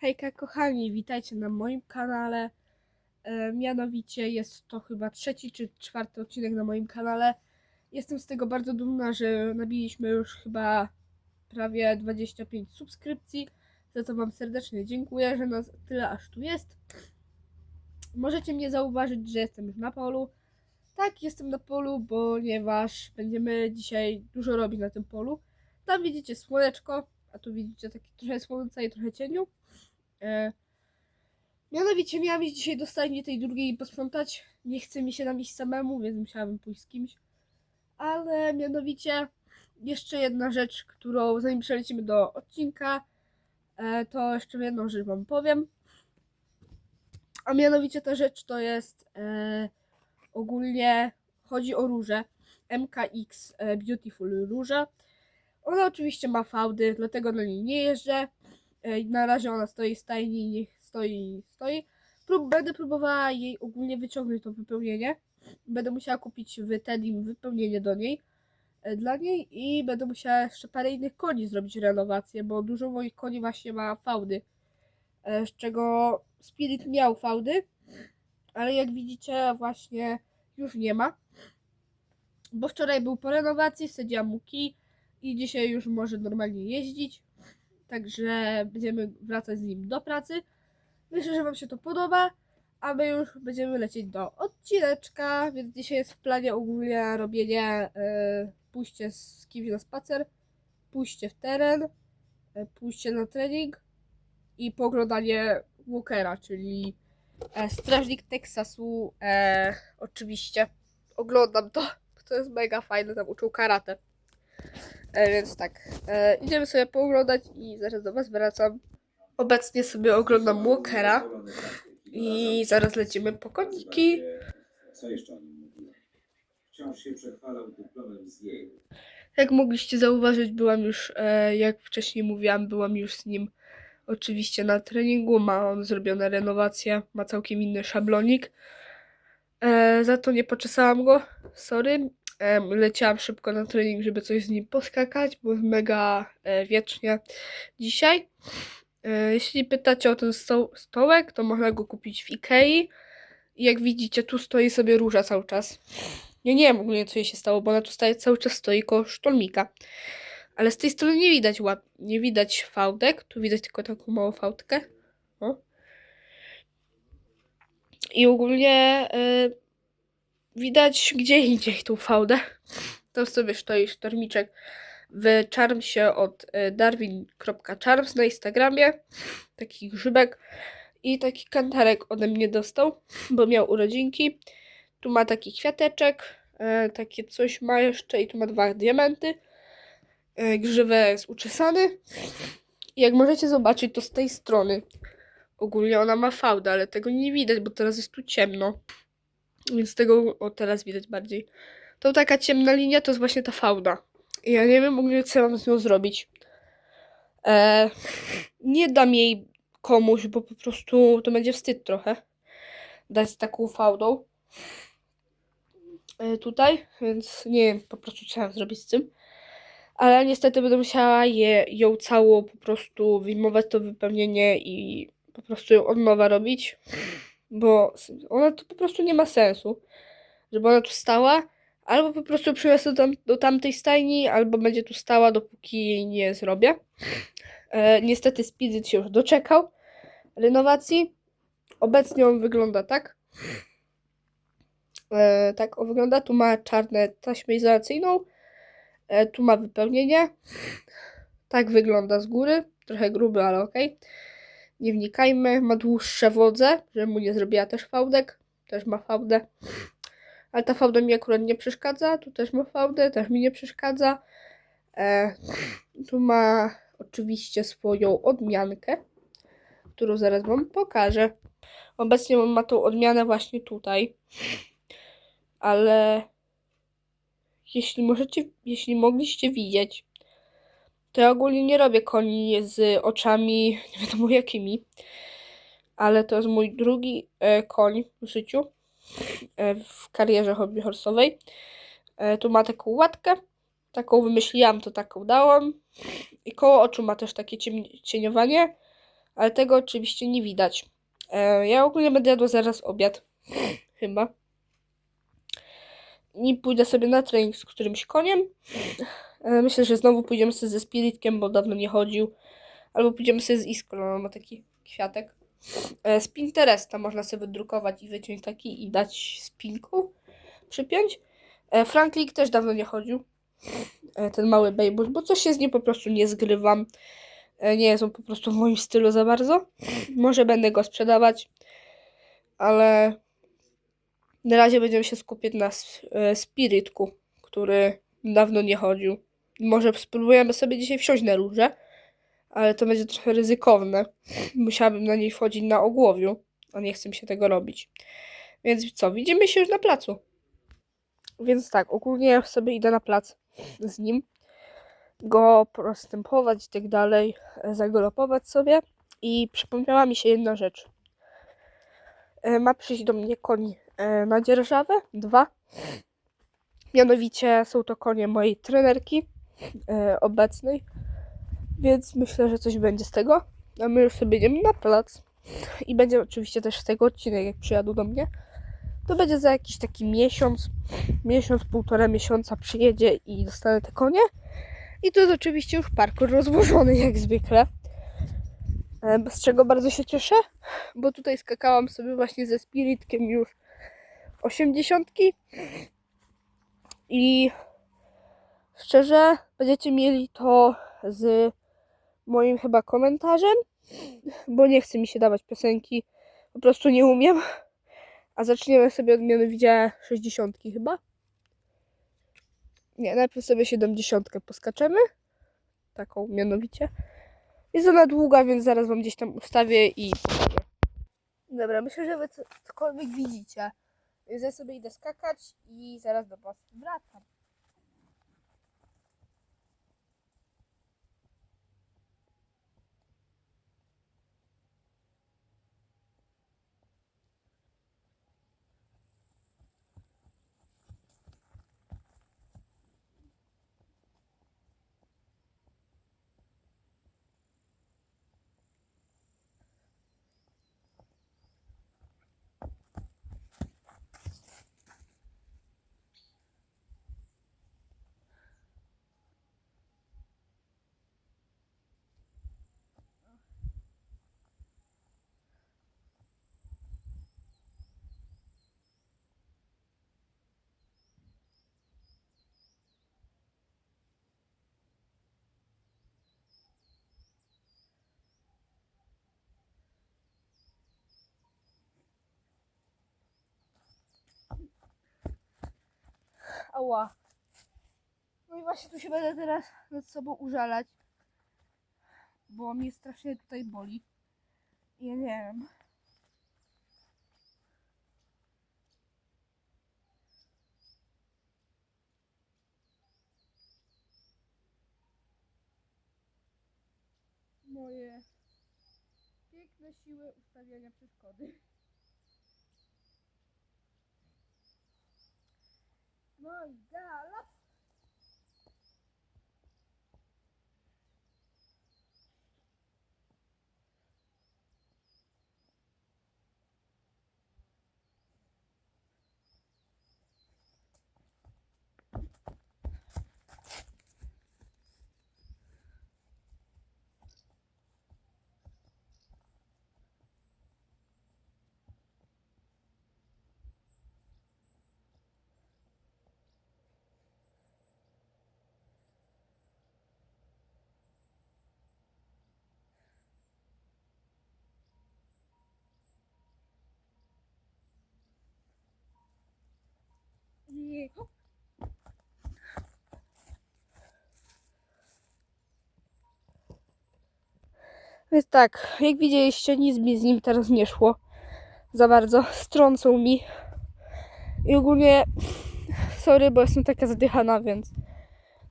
Hejka kochani, witajcie na moim kanale. E, mianowicie jest to chyba trzeci czy czwarty odcinek na moim kanale. Jestem z tego bardzo dumna, że nabiliśmy już chyba prawie 25 subskrypcji. Za to Wam serdecznie dziękuję, że nas tyle aż tu jest. Możecie mnie zauważyć, że jestem już na polu. Tak, jestem na polu, ponieważ będziemy dzisiaj dużo robić na tym polu. Tam widzicie słoneczko, a tu widzicie takie trochę słońca i trochę cieniu. E, mianowicie miałam iść dzisiaj do stajni tej drugiej i posprzątać. Nie chce mi się tam iść samemu, więc musiałabym pójść z kimś. Ale mianowicie jeszcze jedna rzecz, którą zanim przelecimy do odcinka, e, to jeszcze jedną rzecz wam powiem. A mianowicie ta rzecz to jest e, ogólnie chodzi o róże. MKX e, Beautiful róża. Ona oczywiście ma fałdy, dlatego na niej nie jeżdżę. E, Na razie ona stoi w stajni, niech stoi, stoi. Prób, będę próbowała jej ogólnie wyciągnąć to wypełnienie. Będę musiała kupić w Tedim wypełnienie do niej, e, dla niej i będę musiała jeszcze parę innych koni zrobić renowację, bo dużo moich koni właśnie ma fałdy. E, Z czego Spirit miał fałdy, ale jak widzicie właśnie już nie ma. Bo wczoraj był po renowacji, wsadziłam mu kij i dzisiaj już może normalnie jeździć. Także będziemy wracać z nim do pracy. Myślę, że Wam się to podoba, a my już będziemy lecieć do odcineczka, więc dzisiaj jest w planie ogólnie robienie, e, pójście z kimś na spacer, pójście w teren, e, pójście na trening i poglądanie Walkera, czyli e, strażnik Teksasu. E, oczywiście oglądam to, to jest mega fajne, tam uczył karate. E, więc tak, e, idziemy sobie pooglądać i zaraz do Was wracam. Obecnie sobie oglądam Walkera i zaraz lecimy po koniki. Co jeszcze o nim? Wciąż się przechwalał z. Jak mogliście zauważyć, byłam już, e, jak wcześniej mówiłam, byłam już z nim oczywiście na treningu. Ma on zrobione renowacje, ma całkiem inny szablonik. E, za to nie poczesałam go, sorry. Leciałam szybko na trening, żeby coś z nim poskakać, bo jest mega e, wiecznie dzisiaj. E, jeśli pytacie o ten sto- stołek, to można go kupić w Ikei. I jak widzicie, tu stoi sobie róża cały czas. Ja nie wiem ogólnie, co jej się stało, bo ona tu staje, cały czas stoi koło sztolmika. Ale z tej strony nie widać nie widać fałdek. Tu widać tylko taką małą fałdkę. O. I ogólnie y, widać gdzie indziej tą fałdę. Tam sobie stoi sztormiczek w Charmsie od y, darwin.charms na Instagramie. Taki grzybek. I taki kantarek ode mnie dostał, bo miał urodzinki. Tu ma taki kwiateczek, e, takie coś ma jeszcze i tu ma dwa diamenty. E, grzywę jest uczesany. Jak możecie zobaczyć, to z tej strony ogólnie ona ma fałdę, ale tego nie widać, bo teraz jest tu ciemno. Więc tego o teraz widać bardziej. To taka ciemna linia to jest właśnie ta fałda. I ja nie wiem ogólnie co mam z nią zrobić. E, nie dam jej komuś, bo po prostu to będzie wstyd trochę. Dać taką fałdą e, tutaj, więc nie wiem po prostu co mam zrobić z tym. Ale niestety będę musiała je, ją całą po prostu wyjmować to wypełnienie i po prostu ją od nowa robić, bo ona to po prostu nie ma sensu, żeby ona tu stała, albo po prostu przyniosę do, tam, do tamtej stajni, albo będzie tu stała, dopóki jej nie zrobię. E, niestety Spirit się już doczekał renowacji. Obecnie on wygląda tak. E, tak on wygląda. Tu ma czarne taśmę izolacyjną. E, tu ma wypełnienie. Tak wygląda z góry. Trochę gruby, ale ok. Nie wnikajmy. Ma dłuższe wodze, żeby mu nie zrobiła też fałdek. Też ma fałdę. Ale ta fałda mi akurat nie przeszkadza. Tu też ma fałdę, też mi nie przeszkadza. E, tu ma oczywiście swoją odmiankę, którą zaraz Wam pokażę. Obecnie on ma tą odmianę właśnie tutaj. Ale jeśli możecie, jeśli mogliście widzieć, to ja ogólnie nie robię koni z oczami nie wiadomo jakimi. Ale to jest mój drugi e, koń w życiu. E, w karierze hobby horsowej. E, tu ma taką łatkę. Taką wymyśliłam, to taką dałam. I koło oczu ma też takie cieniowanie. ale tego oczywiście nie widać. E, ja ogólnie będę jadła zaraz obiad, chyba. I pójdę sobie na trening z którymś koniem. E, myślę, że znowu pójdziemy sobie ze Spiritkiem, bo dawno nie chodził. Albo pójdziemy sobie z Iskolą, ona ma taki kwiatek. E, z Pinteresta można sobie wydrukować i wyciąć taki i dać spinku, przypiąć. E, Franklik też dawno nie chodził. Ten mały Bejbusz, bo coś się z nim po prostu nie zgrywam. Nie jest on po prostu w moim stylu za bardzo. Może będę go sprzedawać, ale na razie będziemy się skupić na Spiritku, który dawno nie chodził. Może spróbujemy sobie dzisiaj wsiąść na róże, ale to będzie trochę ryzykowne. Musiałabym na niej wchodzić na ogłowiu, a nie chcę mi się tego robić. Więc co, widzimy się już na placu. Więc tak, ogólnie ja sobie idę na plac z nim, go prostępować i tak dalej, zagalopować sobie. I przypomniała mi się jedna rzecz. E, Ma przyjść do mnie koń e, na dzierżawę, dwa. Mianowicie są to konie mojej trenerki obecnej, więc myślę, że coś będzie z tego. A my już sobie idziemy na plac. I będzie oczywiście też z tego odcinek, jak przyjadą do mnie. To będzie za jakiś taki miesiąc, miesiąc, półtora miesiąca przyjedzie i dostanę te konie. I to jest oczywiście już parkour rozłożony jak zwykle. E, Z czego bardzo się cieszę, bo tutaj skakałam sobie właśnie ze Spiritkiem już osiemdziesiątki. I szczerze, będziecie mieli to z moim chyba komentarzem, bo nie chce mi się dawać piosenki, po prostu nie umiem. A zaczniemy sobie od mianowicie 60 chyba. Nie, najpierw sobie 70 poskaczemy. Taką mianowicie. Jest ona długa, więc zaraz wam gdzieś tam ustawię i pokażę. Dobra, myślę, że wy co- cokolwiek widzicie. Więc ja sobie idę skakać i zaraz do was wracam. Ała. No i właśnie tu się będę teraz nad sobą użalać. Bo mnie strasznie tutaj boli. Ja nie wiem. Moje piękne siły ustawiania przeszkody. No i Więc tak, jak widzieliście, nic mi z nim teraz nie szło za bardzo. Strącą mi. I ogólnie, sorry, bo jestem taka zadychana, więc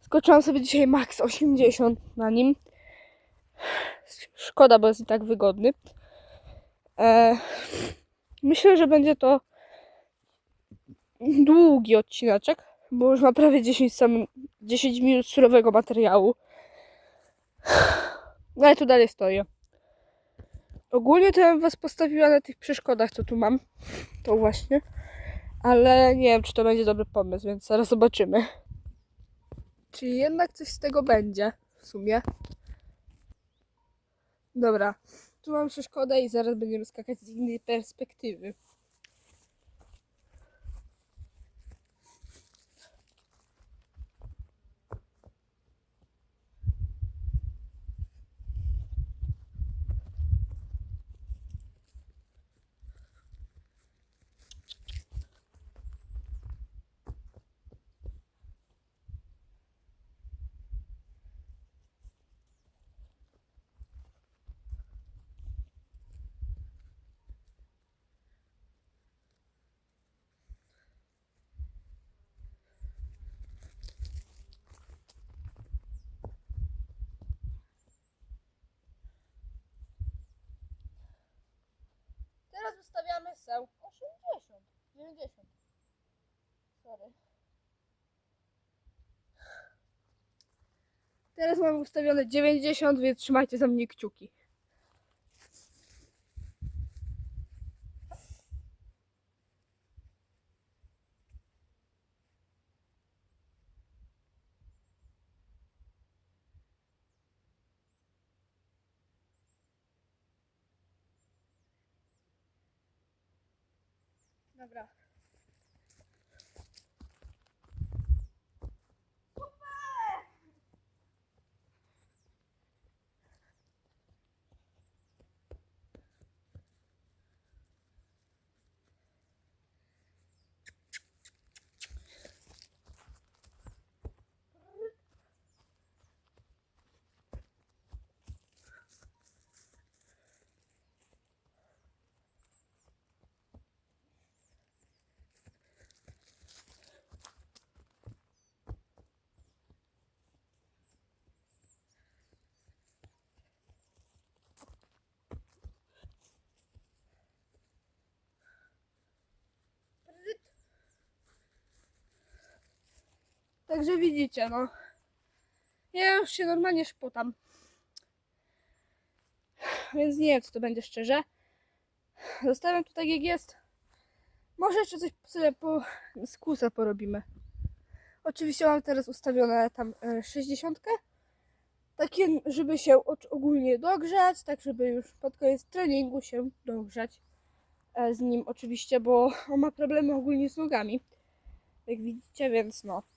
skoczyłam sobie dzisiaj max 80 na nim. Szkoda, bo jest i tak wygodny. E, myślę, że będzie to długi odcineczek, bo już ma prawie 10, sam, 10 minut surowego materiału. No ale tu dalej stoję. Ogólnie to ja bym was postawiła na tych przeszkodach, co tu mam. To właśnie. Ale nie wiem, czy to będzie dobry pomysł, więc zaraz zobaczymy. Czyli jednak coś z tego będzie w sumie. Dobra. Tu mam przeszkodę i zaraz będziemy skakać z innej perspektywy. Teraz seł 80. 90. Sorry. Teraz mam ustawione 90, więc trzymajcie za mnie kciuki. Dobra. Także widzicie, no. Ja już się normalnie szpotam. Więc nie wiem, co to będzie szczerze. Zostawiam tu tak jak jest. Może jeszcze coś sobie po z kusa porobimy. Oczywiście mam teraz ustawione tam e, 60. Takie, żeby się ogólnie dogrzać, tak żeby już pod koniec treningu się dogrzać e, z nim oczywiście, bo on ma problemy ogólnie z nogami. Jak widzicie, więc no.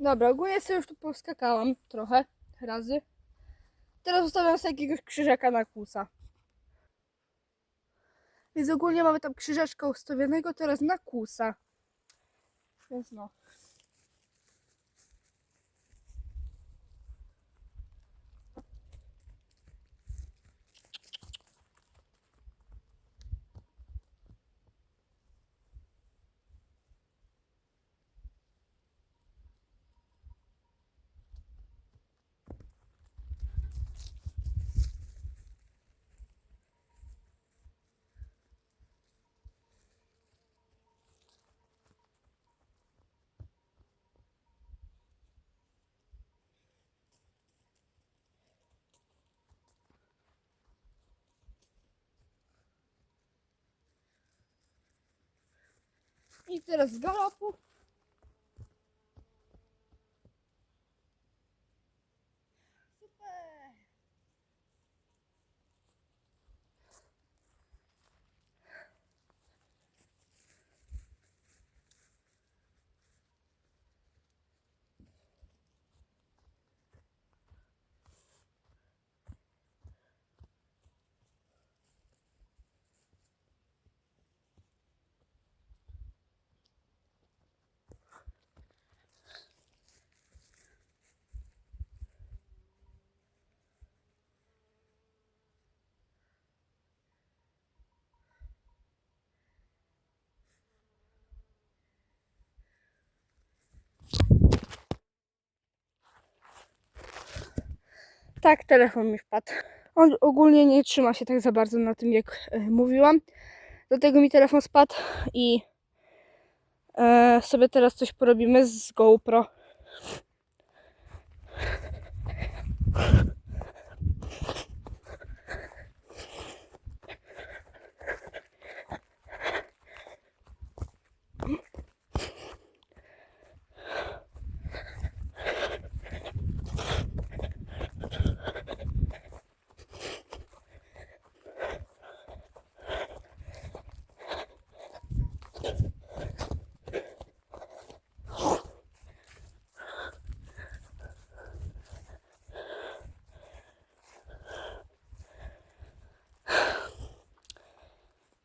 Dobra, ogólnie sobie już tu poskakałam trochę razy. Teraz ustawiam sobie jakiegoś krzyżaka na kusa. Więc ogólnie mamy tam krzyżeczka ustawionego teraz na kusa. Więc no. I teraz z galopu. Tak, telefon mi wpadł. On ogólnie nie trzyma się tak za bardzo na tym, jak e, mówiłam. Dlatego mi telefon spadł i e, sobie teraz coś porobimy z GoPro.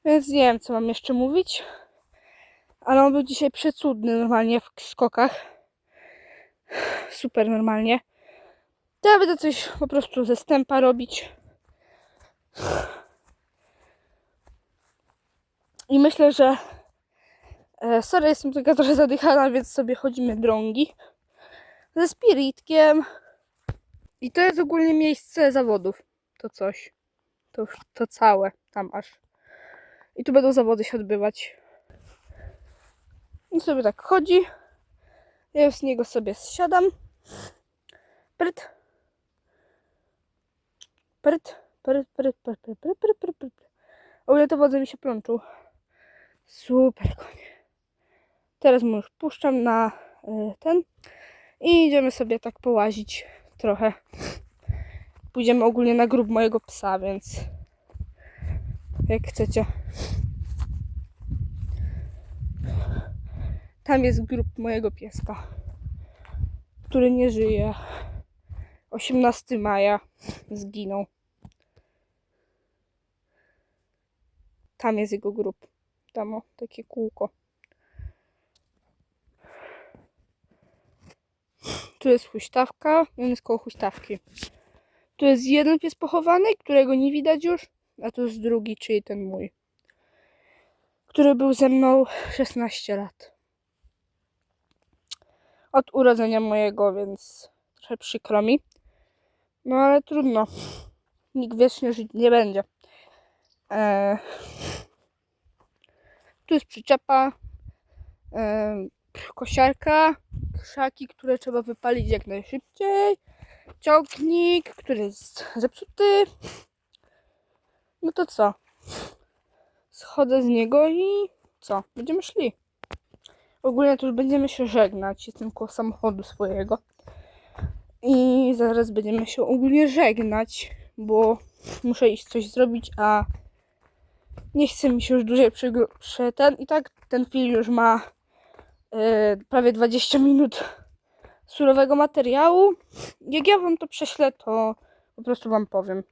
Więc nie wiem, co mam jeszcze mówić. Ale on był dzisiaj przecudny normalnie w skokach. Super normalnie. To ja będę coś po prostu ze stępa robić. I myślę, że e, sorry, jestem taka trochę zadychana, więc sobie chodzimy drągi ze spiritkiem. I to jest ogólnie miejsce zawodów. To coś. To, to całe tam aż. I tu będą zawody się odbywać. I sobie tak chodzi. Ja z niego sobie zsiadam. Pryt. Pryt. Pryt, pryt, pryt, pryt, pryt, pryt, pryt. O ile to wodze mi się plączył. Super konie. Teraz mu już puszczam na y, ten. I idziemy sobie tak połazić trochę. Pójdziemy ogólnie na grób mojego psa, więc jak chcecie. Tam jest grób mojego pieska, który nie żyje. 18 maja zginął. Tam jest jego grób. Tam o, takie kółko. Tu jest huśtawka, on jest koło huśtawki. Tu jest jeden pies pochowany, którego nie widać już, a tu jest drugi, czyli ten mój, który był ze mną 16 lat. Od urodzenia mojego, więc trochę przykro mi. No ale trudno. Nikt wiecznie żyć nie będzie. Eee, tu jest przyczepa, eee, kosiarka, krzaki, które trzeba wypalić jak najszybciej, ciągnik, który jest zepsuty. No to co? Schodzę z niego i co? Będziemy szli. Ogólnie to już będziemy się żegnać. Jestem koło samochodu swojego. I zaraz będziemy się ogólnie żegnać, bo muszę iść coś zrobić, a nie chce mi się już dłużej przegr- prze ten. I tak ten film już ma e, prawie 20 minut surowego materiału. Jak ja wam to prześlę, to po prostu wam powiem.